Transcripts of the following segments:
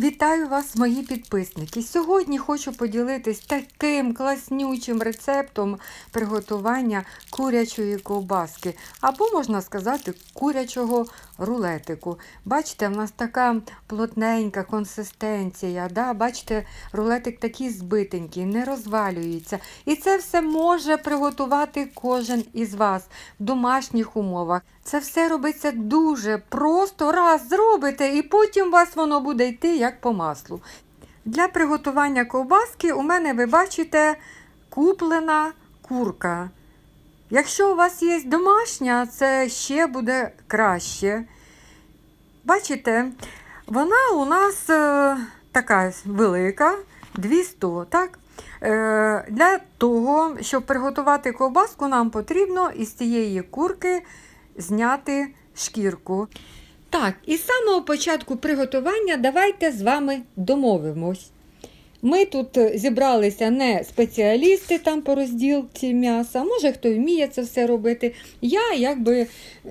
Вітаю вас, мої підписники! Сьогодні хочу поділитись таким класнючим рецептом приготування курячої ковбаски, або, можна сказати, курячого рулетику. Бачите, в нас така плотненька консистенція. Да? Бачите, рулетик такий збитенький, не розвалюється. І це все може приготувати кожен із вас в домашніх умовах. Це все робиться дуже просто. Раз зробите, і потім у вас воно буде йти як по маслу. Для приготування ковбаски у мене, ви бачите, куплена курка. Якщо у вас є домашня, це ще буде краще. Бачите, вона у нас е, така велика, 200, так? Е, для того, щоб приготувати ковбаску, нам потрібно із цієї курки зняти шкірку. Так, і з самого початку приготування давайте з вами домовимось. Ми тут зібралися не спеціалісти там по розділці м'яса, може хто вміє це все робити. Я якби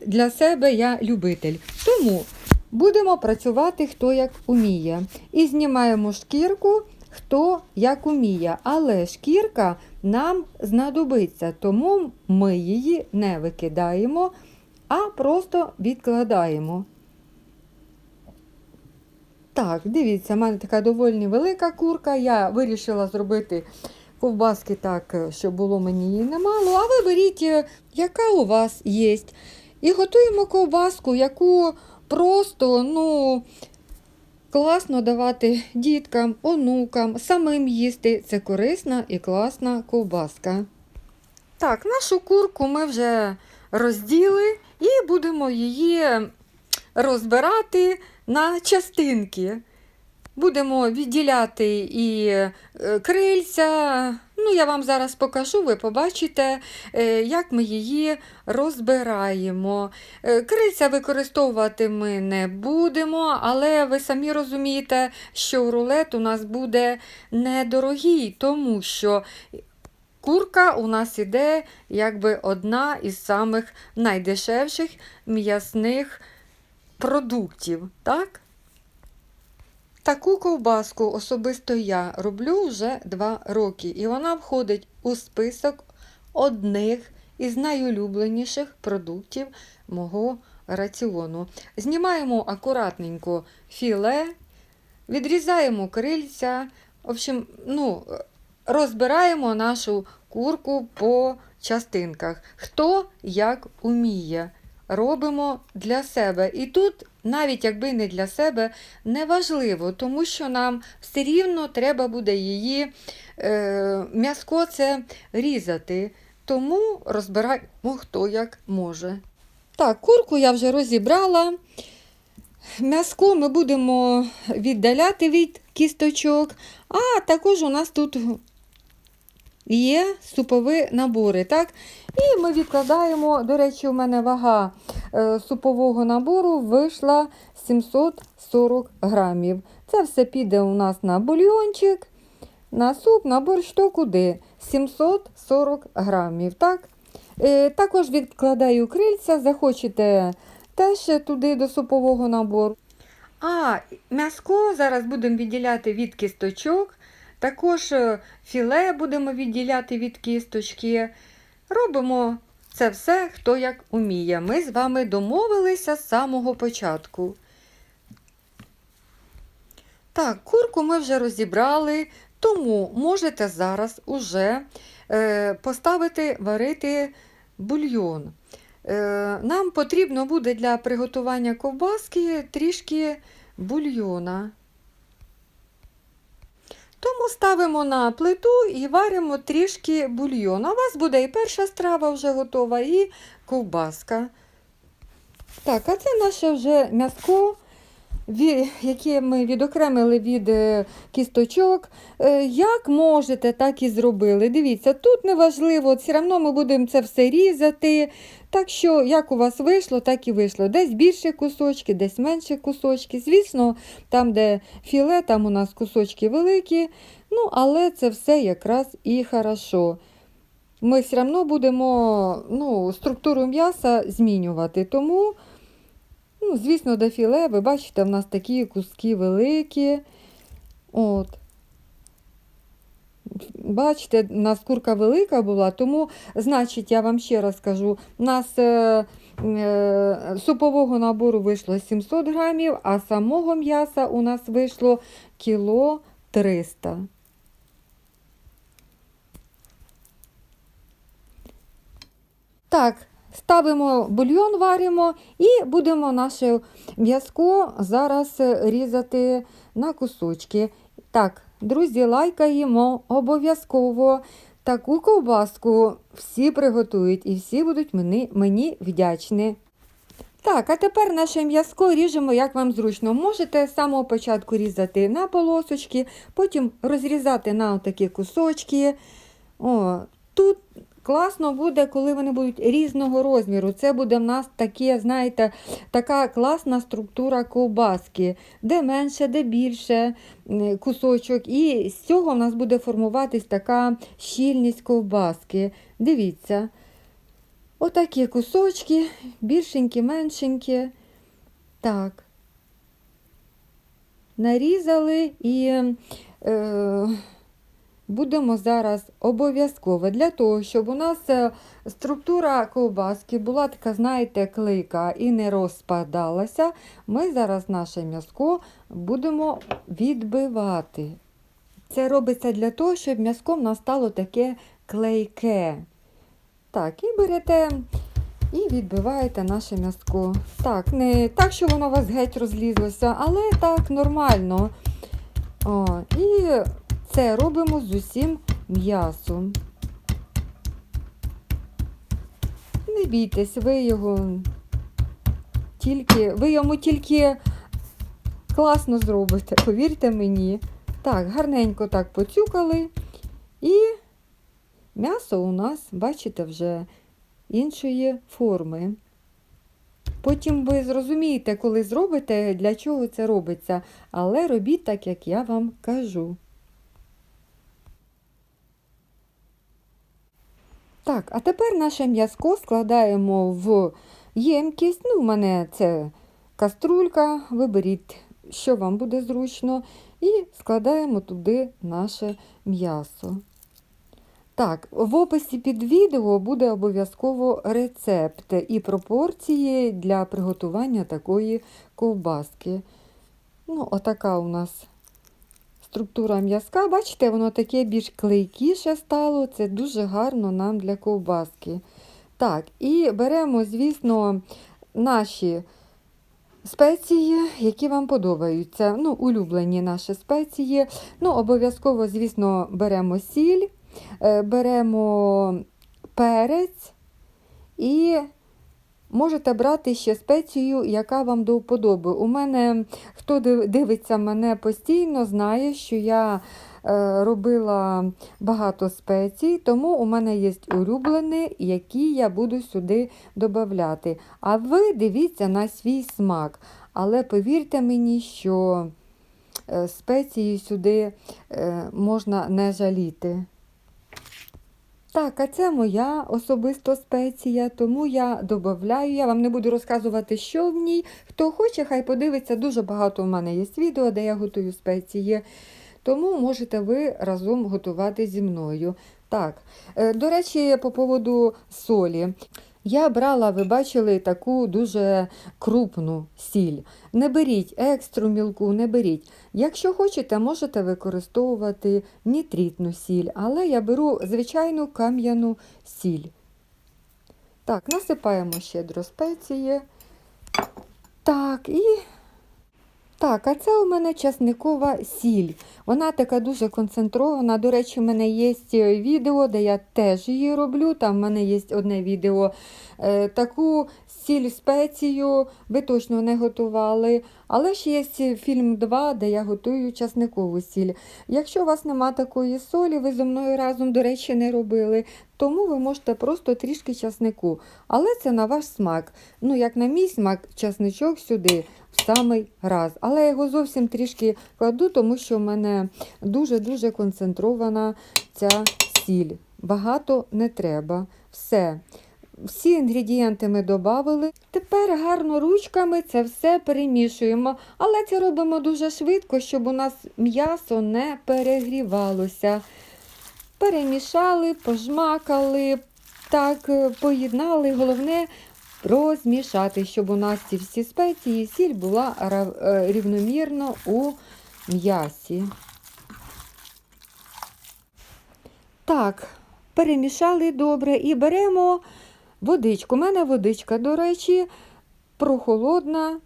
для себе я любитель. Тому будемо працювати хто як уміє. І знімаємо шкірку, хто як уміє. Але шкірка нам знадобиться, тому ми її не викидаємо, а просто відкладаємо. Так, дивіться, в мене така доволі велика курка. Я вирішила зробити ковбаски так, щоб було мені її немало. А ви беріть, е, яка у вас є. І готуємо ковбаску, яку просто, ну, класно давати діткам, онукам, самим їсти. Це корисна і класна ковбаска. Так, нашу курку ми вже розділи і будемо її розбирати на частинки. Будемо відділяти і е, крильця. Ну, я вам зараз покажу, ви побачите, е, як ми її розбираємо. Е, Крильця використовувати ми не будемо, але ви самі розумієте, що рулет у нас буде недорогий, тому що курка у нас іде якби одна із самих найдешевших м'ясних продуктів. так? Таку ковбаску особисто я роблю вже 2 роки, і вона входить у список одних із найулюбленіших продуктів мого раціону. Знімаємо акуратненько філе, відрізаємо крильця, в общем, ну, розбираємо нашу курку по частинках. Хто як уміє. Робимо для себе. І тут, навіть якби не для себе, неважливо, тому що нам все рівно треба буде її е, м'язко це різати. Тому розбираємо хто як може. Так, курку я вже розібрала. М'язко ми будемо віддаляти від кісточок, а також у нас тут є супові набори. так? І ми відкладаємо, до речі, у мене вага е, супового набору вийшла 740 грамів. Це все піде у нас на бульйончик, на суп, на борщ, то куди? 740 грамів. так? Е, Також відкладаю крильця, захочете теж туди до супового набору. А, м'яско зараз будемо відділяти від кісточок. Також е, філе будемо відділяти від кісточки. Робимо це все, хто як уміє. Ми з вами домовилися з самого початку. Так, курку ми вже розібрали, тому можете зараз уже е, поставити варити бульйон. Е, нам потрібно буде для приготування ковбаски трішки бульйона. Тому ставимо на плиту і варимо трішки бульйон. А у вас буде і перша страва вже готова, і ковбаска. Так, а це наше вже м'яско, яке ми відокремили від е, кісточок. Е, Як можете, так і зробили. Дивіться, тут неважливо, все одно ми будемо це все різати. Так що, як у вас вийшло, так і вийшло. Десь більше кусочки, десь менше кусочки. Звісно, там, де філе, там у нас кусочки великі. Ну, але це все якраз і хорошо. Ми все одно будемо ну, структуру м'яса змінювати. Тому Ну, звісно, до філе, ви бачите, в нас такі куски великі. От. Бачите, у нас курка велика була, тому, значить, я вам ще раз кажу, у нас е, е, супового набору вийшло 700 грамів, а самого м'яса у нас вийшло кіло 300. Так, ставимо бульйон, варимо і будемо наше м'язко зараз е, різати на кусочки. Так, друзі, лайкаємо обов'язково. Таку ковбаску всі приготують і всі будуть мені, мені вдячні. Так, а тепер наше м'язко ріжемо, як вам зручно. Можете з самого початку різати на полосочки, потім розрізати на такі кусочки. О, тут класно буде, коли вони будуть різного розміру. Це буде в нас таке, знаєте, така класна структура ковбаски, де менше, де більше кусочок. І з цього в нас буде формуватись така щільність ковбаски. Дивіться. Отакі кусочки, більшенькі, меншенькі. Так. Нарізали і е, будемо зараз обов'язково для того, щоб у нас е, структура ковбаски була така, знаєте, клейка і не розпадалася, ми зараз наше м'язко будемо відбивати. Це робиться для того, щоб м'язко в нас стало таке клейке. Так, і берете і відбиваєте наше м'язко. Так, не так, що воно у вас геть розлізлося, але так нормально. О, і це робимо з усім м'ясом. Не бійтесь, ви його тільки, ви йому тільки класно зробите, повірте мені. Так, гарненько так поцюкали. І М'ясо у нас, бачите, вже іншої форми. Потім ви зрозумієте, коли зробите, для чого це робиться, але робіть так, як я вам кажу. Так, а тепер наше м'язко складаємо в ємкість. Ну, у мене це каструлька, виберіть, що вам буде зручно, і складаємо туди наше м'ясо. Так, в описі під відео буде обов'язково рецепт і пропорції для приготування такої ковбаски. Ну, отака у нас структура м'язка. Бачите, воно таке більш клейкіше стало. Це дуже гарно нам для ковбаски. Так, і беремо, звісно, наші спеції, які вам подобаються. Ну, улюблені наші спеції. Ну, обов'язково, звісно, беремо сіль. Е, беремо перець і можете брати ще спецію, яка вам до вподоби. У мене, хто дивиться мене постійно, знає, що я е, робила багато спецій, тому у мене є улюблені, які я буду сюди додати. А ви дивіться на свій смак. Але повірте мені, що е, спеції сюди можна не жаліти. Так, а це моя особисто спеція, тому я додаю. Я вам не буду розказувати, що в ній. Хто хоче, хай подивиться. Дуже багато в мене є відео, де я готую спеції. Тому можете ви разом готувати зі мною. Так, е, до речі, по поводу солі. Я брала, ви бачили, таку дуже крупну сіль. Не беріть екстру мілку, не беріть. Якщо хочете, можете використовувати нітритну сіль, але я беру звичайну кам'яну сіль. Так, насипаємо щедро спеції. Так, і так, а це у мене часникова сіль. Вона така дуже концентрована. До речі, в мене є відео, де я теж її роблю. Там в мене є одне відео. Е, таку сіль спецію ви точно не готували. Але ще є фільм 2, де я готую часникову сіль. Якщо у вас нема такої солі, ви зі мною разом, до речі, не робили, тому ви можете просто трішки часнику. Але це на ваш смак. Ну, як на мій смак, часничок сюди самий раз. Але я його зовсім трішки кладу, тому що в мене дуже-дуже концентрована ця сіль. Багато не треба. Все. всі інгредієнти ми додали. Тепер гарно ручками це все перемішуємо, але це робимо дуже швидко, щоб у нас м'ясо не перегрівалося. Перемішали, пожмакали, так поєднали. Головне розмішати, щоб у нас ці всі спеції, сіль була е, рівномірно у м'ясі. Так, перемішали добре і беремо водичку. У мене водичка, до речі, прохолодна,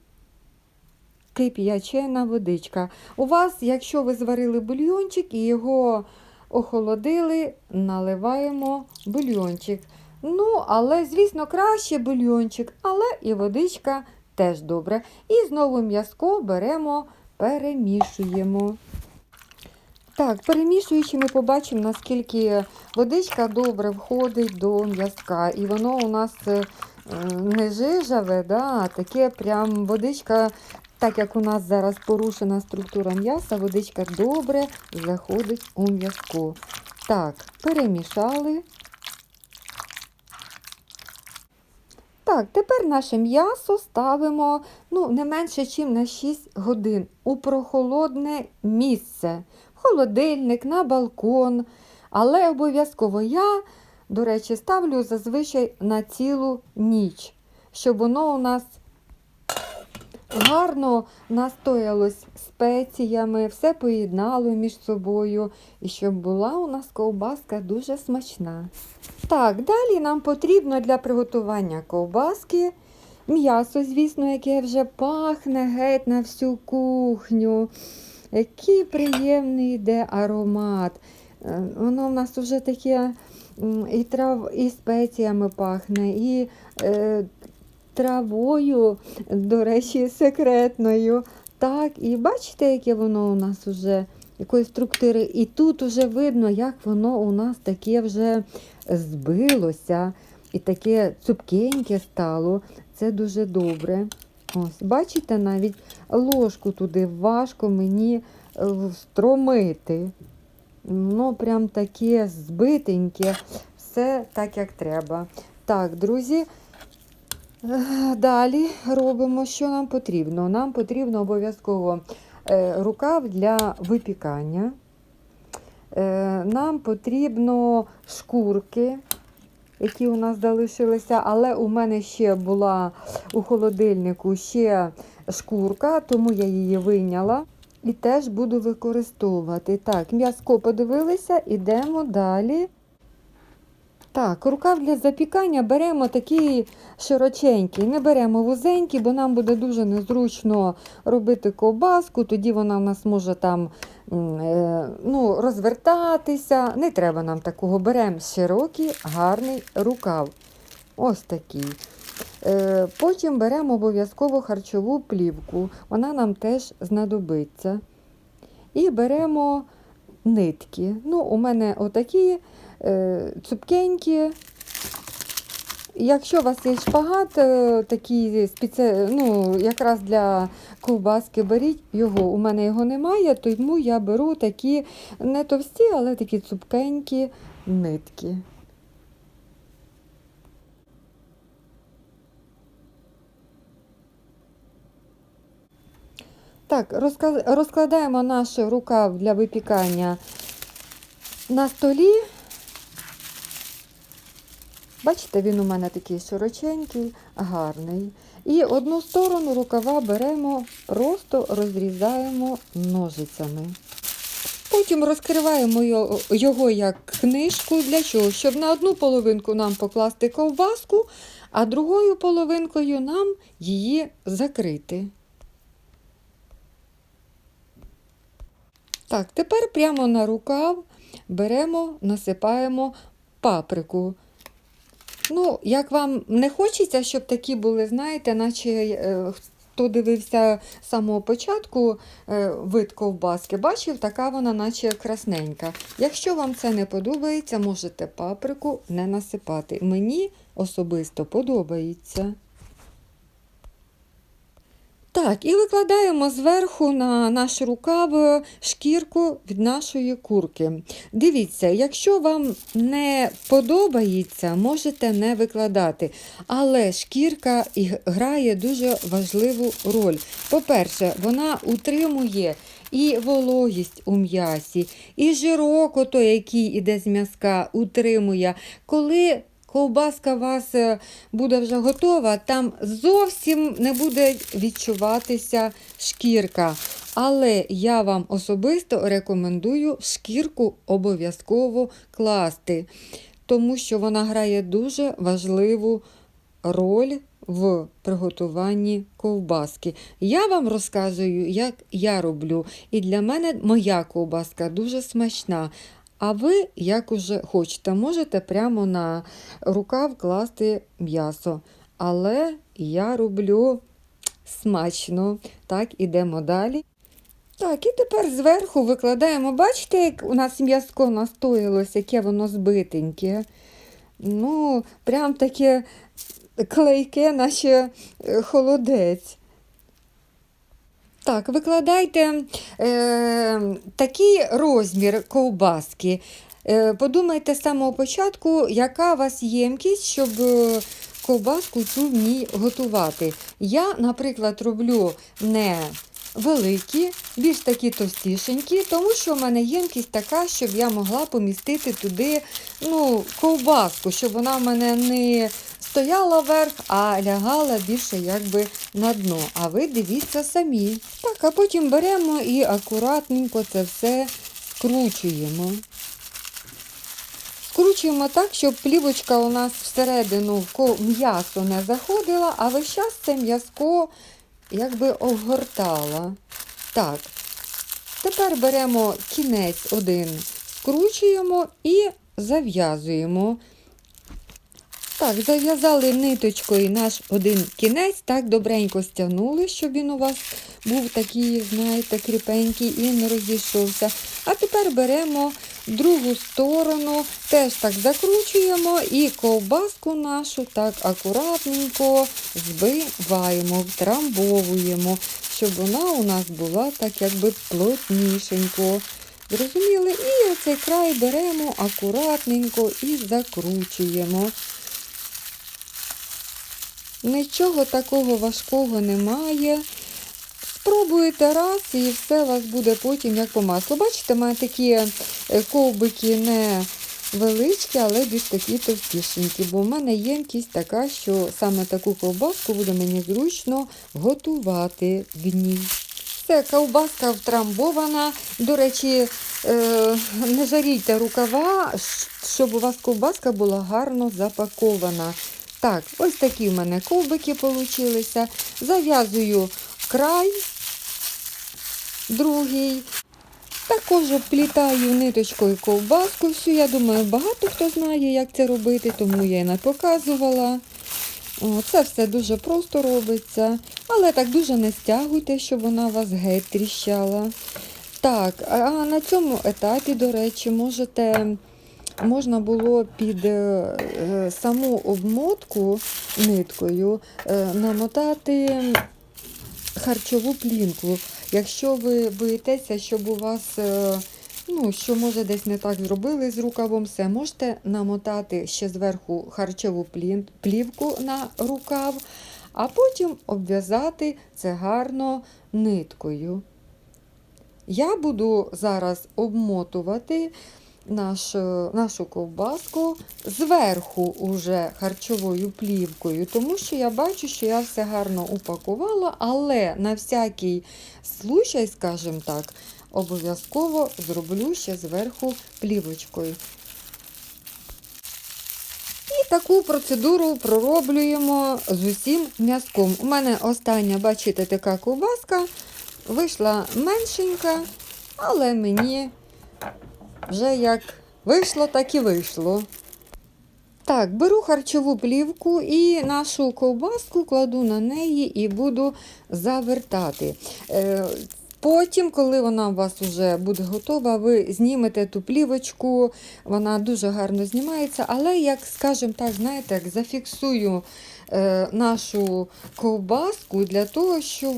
кип'ячена водичка. У вас, якщо ви зварили бульйончик і його охолодили, наливаємо бульйончик. Ну, але, звісно, краще бульйончик, але і водичка теж добре. І знову м'язко беремо, перемішуємо. Так, перемішуючи, ми побачимо, наскільки водичка добре входить до м'язка. І воно у нас е, не жижаве, да, а таке прям водичка, так як у нас зараз порушена структура м'яса, водичка добре заходить у м'язко. Так, перемішали. Так, тепер наше м'ясо ставимо ну, не менше, ніж на 6 годин у прохолодне місце, в холодильник, на балкон. Але обов'язково я, до речі, ставлю зазвичай на цілу ніч, щоб воно у нас гарно настоялось спеціями, все поєднало між собою, і щоб була у нас ковбаска дуже смачна. Так, далі нам потрібно для приготування ковбаски м'ясо, звісно, яке вже пахне геть на всю кухню. Який приємний йде аромат. Е, Воно в нас вже таке і трав, і спеціями пахне, і е, травою, до речі, секретною. Так, і бачите, яке воно у нас вже якої структури. І тут вже видно, як воно у нас таке вже збилося і таке цупкеньке стало. Це дуже добре. Ось, бачите, навіть ложку туди важко мені е, встромити. Воно прям таке збитеньке, все так, як треба. Так, друзі, е, далі робимо, що нам потрібно. Нам потрібно обов'язково рукав для випікання. Е, Нам потрібно шкурки, які у нас залишилися, але у мене ще була у холодильнику ще шкурка, тому я її вийняла і теж буду використовувати. Так, м'язко подивилися, ідемо далі. Так, рукав для запікання беремо такий широченький, не беремо вузенький, бо нам буде дуже незручно робити ковбаску, тоді вона в нас може там е, ну, розвертатися. Не треба нам такого. Беремо широкий, гарний рукав. Ось такий. Е, Потім беремо обов'язково харчову плівку, вона нам теж знадобиться. І беремо нитки. Ну, у мене отакі цупкенькі. Якщо у вас є шпагат, е, такий спеці... ну, якраз для ковбаски беріть його. У мене його немає, тому я беру такі не товсті, але такі цупкенькі нитки. Так, розкладаємо наш рукав для випікання на столі. Бачите, він у мене такий широченький, гарний. І одну сторону рукава беремо, просто розрізаємо ножицями. Потім розкриваємо його- як книжку. Для чого? Щоб на одну половинку нам покласти ковбаску, а другою половинкою нам її закрити. Так, тепер прямо на рукав беремо, насипаємо паприку. Ну, як вам не хочеться, щоб такі були, знаєте, наче е, хто дивився з самого початку е, вид ковбаски, бачив, така вона, наче красненька. Якщо вам це не подобається, можете паприку не насипати. Мені особисто подобається. Так, і викладаємо зверху на наш рукав шкірку від нашої курки. Дивіться, якщо вам не подобається, можете не викладати. Але шкірка грає дуже важливу роль. По-перше, вона утримує і вологість у м'ясі, і жирок, ото, який іде з м'язка, утримує. Коли ковбаска у вас е, буде вже готова, там зовсім не буде відчуватися шкірка. Але я вам особисто рекомендую шкірку обов'язково класти, тому що вона грає дуже важливу роль в приготуванні ковбаски. Я вам розказую, як я роблю. І для мене моя ковбаска дуже смачна. А ви, як уже хочете, можете прямо на рукав класти м'ясо. Але я роблю смачно. Так, ідемо далі. Так, і тепер зверху викладаємо. Бачите, як у нас м'язко настоїлось, яке воно збитеньке. Ну, прям таке клейке, наче е, холодець. Так, викладайте е, такий розмір ковбаски. Е, подумайте з самого початку, яка у вас ємкість, щоб е, ковбаску цю в ній готувати. Я, наприклад, роблю не великі, більш такі товстішенькі, тому що в мене ємкість така, щоб я могла помістити туди ну, ковбаску, щоб вона в мене не стояла вверх, а лягала більше якби на дно. А ви дивіться самі. Так, а потім беремо і акуратненько це все скручуємо. Скручуємо так, щоб плівочка у нас всередину м'ясо не заходила, а весь час це м'язко якби обгортала. Так. Тепер беремо кінець один, скручуємо і зав'язуємо. Так, зав'язали ниточкою наш один кінець, так добренько стягнули, щоб він у вас був такий, знаєте, кріпенький і не розійшовся. А тепер беремо другу сторону, теж так закручуємо і ковбаску нашу так акуратненько збиваємо, втрамбовуємо, щоб вона у нас була так якби плотнішенько. Зрозуміли? І оцей край беремо акуратненько і закручуємо. Нічого такого важкого немає. Спробуєте раз і все у вас буде потім як по маслу. Бачите, мене такі е, ковбики не величкі, але більш такі товстішенькі, бо в мене ємкість така, що саме таку ковбаску буде мені зручно готувати в ній. Все, ковбаска втрамбована. До речі, е, не жарійте рукава, щоб у вас ковбаска була гарно запакована. Так, ось такі в мене ковбики получилися. Зав'язую край другий. Також обплітаю ниточкою ковбаску. Всю, я думаю, багато хто знає, як це робити, тому я і не показувала. О, це все дуже просто робиться, але так дуже не стягуйте, щоб вона вас геть тріщала. Так, а на цьому етапі, до речі, можете, можна було під е, е, саму обмотку ниткою е, намотати харчову плінку. Якщо ви боїтеся, щоб у вас, ну, що може десь не так зробили з рукавом, все, можете намотати ще зверху харчову плівку на рукав, а потім обв'язати це гарно ниткою. Я буду зараз обмотувати наш, е, нашу ковбаску зверху уже харчовою плівкою, тому що я бачу, що я все гарно упакувала, але на всякий случай, скажімо так, обов'язково зроблю ще зверху плівочкою. І таку процедуру пророблюємо з усім м'язком. У мене остання, бачите, така ковбаска вийшла меншенька, але мені вже як вийшло, так і вийшло. Так, беру харчову плівку і нашу ковбаску кладу на неї і буду завертати. Е, Потім, коли вона у вас вже буде готова, ви знімете ту плівочку, вона дуже гарно знімається, але, як, скажімо так, знаєте, як зафіксую нашу ковбаску для того, щоб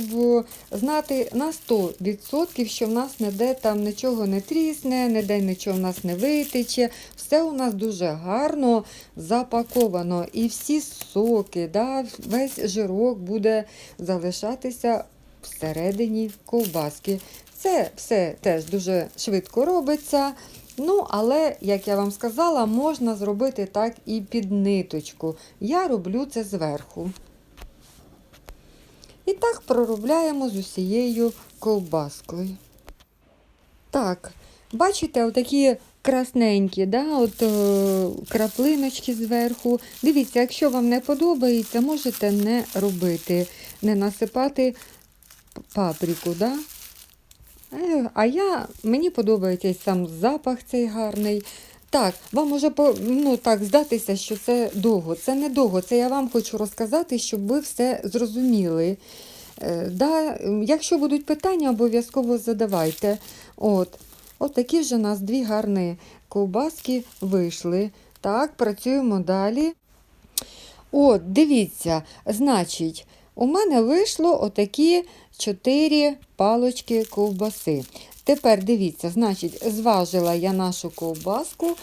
знати на 100%, що в нас ніде там нічого не трісне, ніде нічого в нас не витече. Все у нас дуже гарно запаковано. І всі соки, да, весь жирок буде залишатися всередині ковбаски. Це все теж дуже швидко робиться. Ну, але, як я вам сказала, можна зробити так і під ниточку. Я роблю це зверху. І так проробляємо з усією ковбаскою. Так, бачите, отакі красненькі, да, от, е, краплиночки зверху. Дивіться, якщо вам не подобається, можете не робити, не насипати паприку. Да? Е, А я, мені подобається сам запах цей гарний. Так, вам може ну, так, здатися, що це довго. Це не довго. Це я вам хочу розказати, щоб ви все зрозуміли. Е, да, якщо будуть питання, обов'язково задавайте. От, от такі ж у нас дві гарні ковбаски вийшли. Так, працюємо далі. От, дивіться, значить, у мене вийшло отакі чотири палочки ковбаси. Тепер дивіться, значить, зважила я нашу ковбаску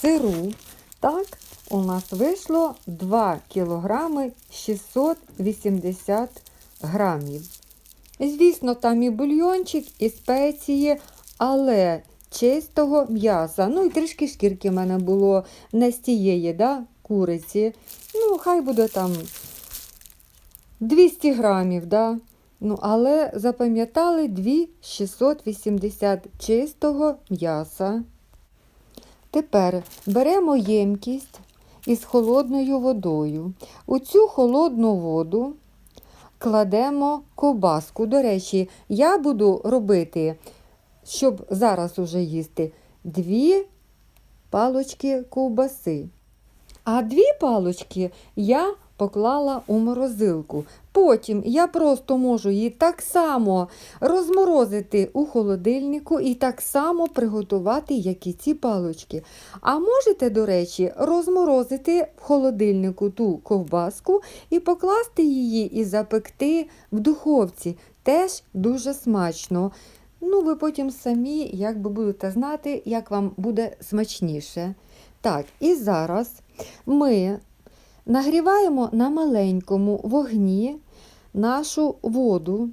сиру. Так, у нас вийшло 2 кілограми 680 грамів. Звісно, там і бульйончик, і спеції, але чистого м'яса. Ну і трішки шкірки в мене було не з тієї да, куриці. Ну, хай буде там 200 грамів, да? Ну, але запам'ятали 2680 чистого м'яса. Тепер беремо ємкість із холодною водою. У цю холодну воду кладемо ковбаску. До речі, я буду робити, щоб зараз уже їсти, дві палочки ковбаси. А дві палочки я поклала у морозилку. Потім я просто можу її так само розморозити у холодильнику і так само приготувати, як і ці палочки. А можете, до речі, розморозити в холодильнику ту ковбаску і покласти її і запекти в духовці. Теж дуже смачно. Ну, ви потім самі якби будете знати, як вам буде смачніше. Так, і зараз ми нагріваємо на маленькому вогні нашу воду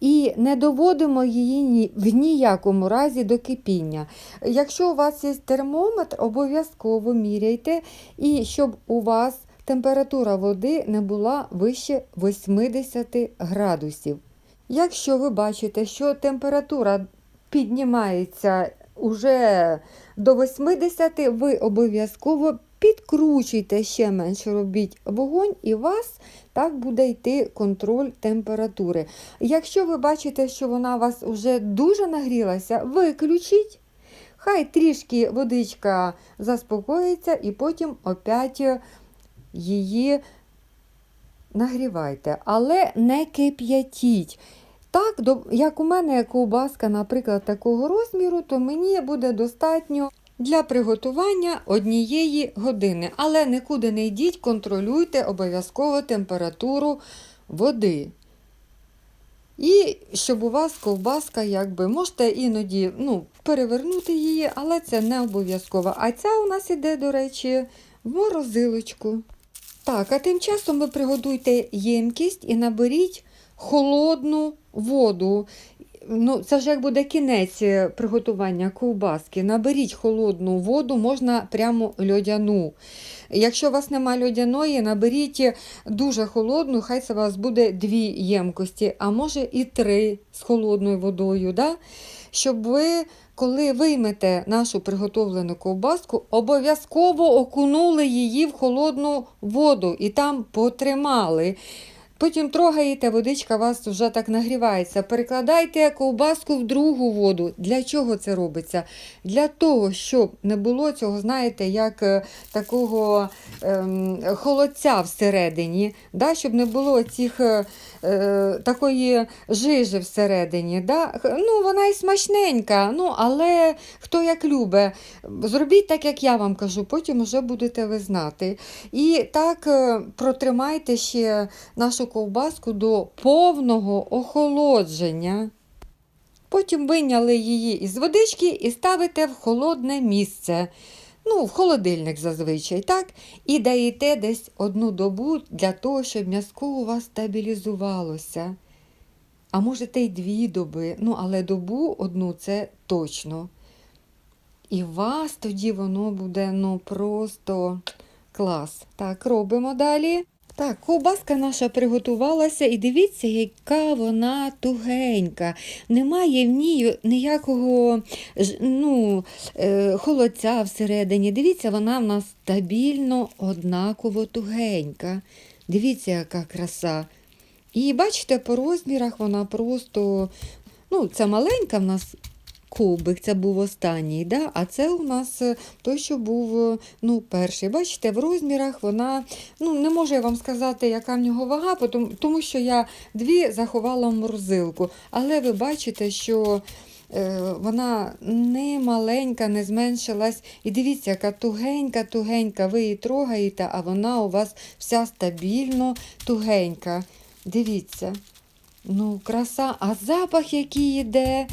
і не доводимо її в ніякому разі до кипіння. Якщо у вас є термометр, обов'язково міряйте, і щоб у вас температура води не була вище 80 градусів. Якщо ви бачите, що температура піднімається уже до 80, ви обов'язково підкручуйте ще менше робіть вогонь, і у вас так буде йти контроль температури. Якщо ви бачите, що вона у вас вже дуже нагрілася, виключіть. Хай трішки водичка заспокоїться, і потім опять її нагрівайте, але не кип'ятіть. Так, як у мене ковбаска, наприклад, такого розміру, то мені буде достатньо для приготування однієї години. Але нікуди не йдіть, контролюйте обов'язково температуру води. І щоб у вас ковбаска, якби можете іноді ну, перевернути її, але це не обов'язково. А ця у нас іде, до речі, в морозилочку. Так, а тим часом ви приготуйте ємкість і наберіть холодну воду. Ну, це ж як буде кінець е, приготування ковбаски. Наберіть холодну воду, можна прямо льодяну. Якщо у вас немає льодяної, наберіть дуже холодну, хай це у вас буде дві ємкості, а може і три з холодною водою. Да? Щоб ви, коли виймете нашу приготовлену ковбаску, обов'язково окунули її в холодну воду і там потримали. Потім трогаєте, водичка вас вже так нагрівається. Перекладайте ковбаску в другу воду. Для чого це робиться? Для того, щоб не було цього, знаєте, як е, такого ем, холодця всередині, да? щоб не було цих, е, е, такої жижі всередині. Да? Ну, вона і смачненька, ну, але хто як любить. Зробіть так, як я вам кажу, потім вже будете ви знати. І так е, протримайте ще нашу ковбаску до повного охолодження. Потім вийняли її із водички і ставите в холодне місце. Ну, в холодильник зазвичай, так? І даєте десь одну добу для того, щоб м'язко у вас стабілізувалося. А можете й дві доби, ну, але добу одну це точно. І вас тоді воно буде ну просто клас. Так, робимо далі. Так, ковбаска наша приготувалася, і дивіться, яка вона тугенька. Немає в ній ніякого ну, е, холодця всередині. Дивіться, вона в нас стабільно однаково тугенька. Дивіться, яка краса. І бачите, по розмірах вона просто, ну, це маленька в нас кубик, це був останній, да? а це у нас е, той, що був е, ну, перший. Бачите, в розмірах вона, ну, не можу я вам сказати, яка в нього вага, тому, що я дві заховала в морозилку. Але ви бачите, що е, вона не маленька, не зменшилась. І дивіться, яка тугенька, тугенька. Ви її трогаєте, а вона у вас вся стабільно тугенька. Дивіться. Ну, краса, а запах, який йде,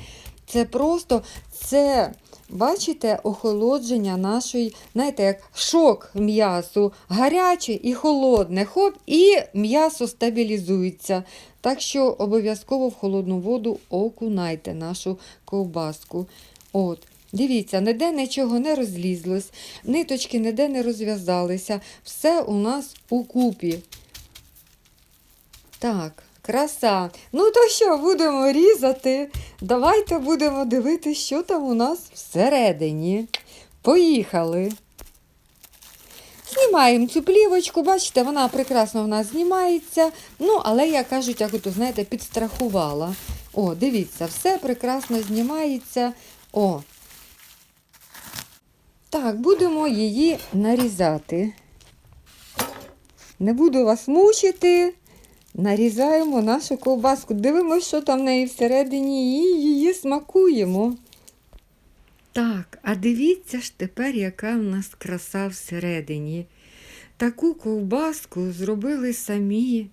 це просто, це, бачите, охолодження нашої, знаєте, як шок м'ясу, гаряче і холодне. Хоп, і м'ясо стабілізується. Так що обов'язково в холодну воду окунайте нашу ковбаску. От. Дивіться, ніде нічого не розлізлось, ниточки ніде не розв'язалися. Все у нас у купі. Так, краса. Ну то що, будемо різати? Давайте будемо дивитися, що там у нас всередині. Поїхали. Знімаємо цю плівочку, бачите, вона прекрасно в нас знімається. Ну, але я кажуть, як ото, знаєте, підстрахувала. О, дивіться, все прекрасно знімається. О. Так, будемо її нарізати. Не буду вас мучити. Нарізаємо нашу ковбаску. Дивимося, що там в неї всередині, і її смакуємо. Так, а дивіться ж тепер, яка в нас краса всередині. Таку ковбаску зробили самі.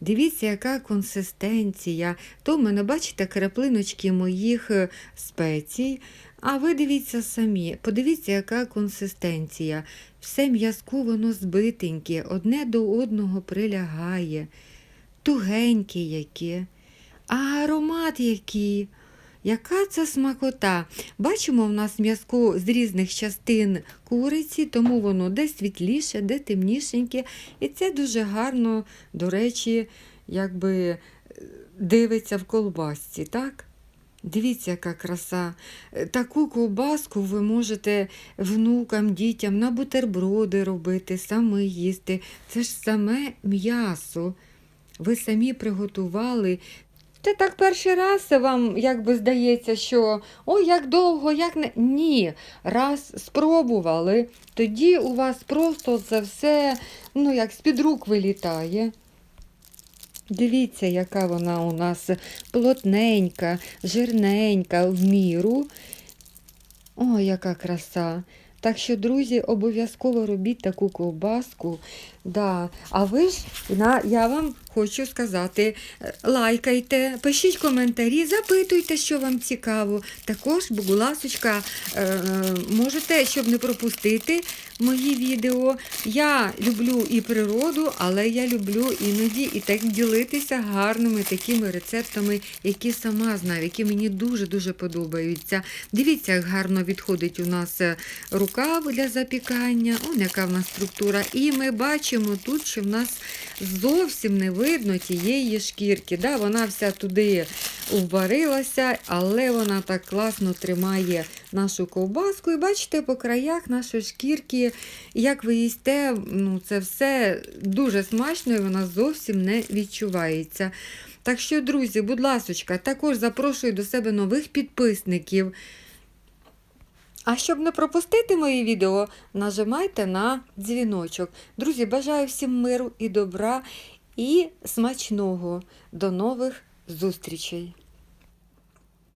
Дивіться, яка консистенція. То в мене, бачите, краплиночки моїх е, спецій. А ви дивіться самі, подивіться, яка консистенція. Все м'язку воно збитеньке, одне до одного прилягає. Тугеньке яке. А аромат який. Яка це смакота? Бачимо, в нас м'язко з різних частин куриці, тому воно де світліше, де темнішеньке. І це дуже гарно, до речі, якби е, дивиться в колбасці, так? Дивіться, яка краса. Е, Таку ковбаску ви можете внукам, дітям на бутерброди робити, саме їсти. Це ж саме м'ясо. Ви самі приготували. Це так перший раз вам якби здається, що ой, як довго, як не. Ні. Раз спробували, тоді у вас просто це все ну, як з-під рук вилітає. Дивіться, яка вона у нас плотненька, жирненька в міру. О, яка краса. Так що, друзі, обов'язково робіть таку ковбаску. Да. А ви ж, на, я вам хочу сказати, е, лайкайте, пишіть коментарі, запитуйте, що вам цікаво. Також, будь ласочка, е, можете, щоб не пропустити мої відео. Я люблю і природу, але я люблю іноді і так ділитися гарними такими рецептами, які сама знаю, які мені дуже-дуже подобаються. Дивіться, як гарно відходить у нас е, рукав для запікання. Он яка в нас структура. І ми бачимо тут, що в нас зовсім не видно. видно тієї шкірки. Да, вона вся туди вварилася, але вона так класно тримає нашу ковбаску. І бачите, по краях нашої шкірки, як ви їсте, ну, це все дуже смачно і вона зовсім не відчувається. Так що, друзі, будь ласочка, також запрошую до себе нових підписників. А щоб не пропустити мої відео, нажимайте на дзвіночок. Друзі, бажаю всім миру і добра і смачного. До нових зустрічей!